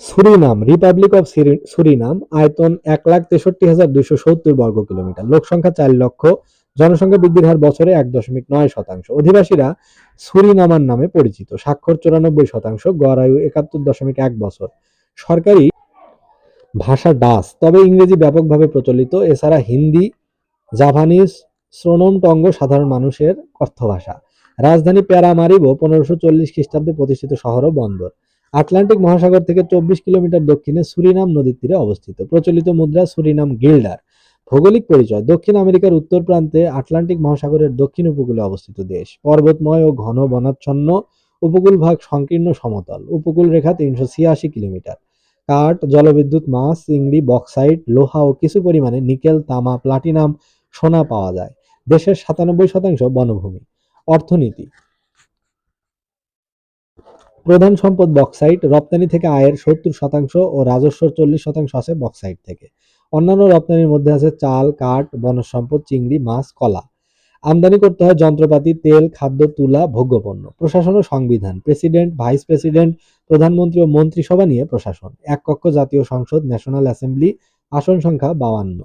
Surinam Republic of Surinam, আয়তন এক লাখ তেষট্টি হাজার দুইশো সত্তর বর্গ কিলোমিটার। লোক সংখ্যা চার লক্ষ, জনসংখ্যা বৃদ্ধির হার বছরে এক দশমিক নয় শতাংশ। অধিবাসীরা সুরিনামার নামে পরিচিত। স্বাক্ষর চুরানব্বই শতাংশ, গড় আয়ু একাত্তর দশমিক এক বছর। সরকারি ভাষা ডাস তবে ইংরেজি ব্যাপকভাবে প্রচলিত। এছাড়া হিন্দি, জাপানিজ শ্রোনমটঙ্গ সাধারণ মানুষের কথ্য ভাষা রাজধানী প্যারামারিবো পনেরোশো চল্লিশ খ্রিস্টাব্দে প্রতিষ্ঠিত শহর ও বন্দর। আটলান্টিক মহাসাগর থেকে চব্বিশ কিলোমিটার দক্ষিণে সুরিনাম নদীর তীরে অবস্থিত। প্রচলিত মুদ্রা সুরিনাম গিল্ডার। ভৌগোলিক পরিচয়, দক্ষিণ আমেরিকার উত্তর প্রান্তে আটলান্টিক মহাসাগরের দক্ষিণ উপকূলে অবস্থিত দেশ। পর্বতময় ও ঘন বনাচ্ছন্ন, উপকূল ভাগ সংকীর্ণ সমতল, উপকূল রেখা তিনশো ছিয়াশি কিলোমিটার। কাঠ, জলবিদ্যুৎ, মাছ, চিংড়ি, বক্সাইট, লোহা ও কিছু পরিমাণে নিকেল, তামা, প্লাটিনাম, সোনা পাওয়া যায়। দেশের সাতানব্বই শতাংশ বনভূমি। অর্থনীতি প্রধান সম্পদ বক্সাইট রপ্তানি থেকে আয়ের সত্তর শতাংশ ও রাজস্ব চল্লিশ শতাংশ আছে বক্সাইট থেকে। অন্যান্য রপ্তানির মধ্যে আছে চাল, কাঠ, বনজ সম্পদ, চিংড়ি, মাছ, কলা। আমদানি করতে হয় যন্ত্রপাতি, তেল, খাদ্য, তুলা, ভোগ্যপণ্য। প্রশাসন ও সংবিধান, প্রেসিডেন্ট, ভাইস প্রেসিডেন্ট, প্রধানমন্ত্রী ও মন্ত্রিসভা নিয়ে প্রশাসন। এক কক্ষ জাতীয় সংসদ, ন্যাশনাল অ্যাসেম্বলি, আসন সংখ্যা বাউান্ন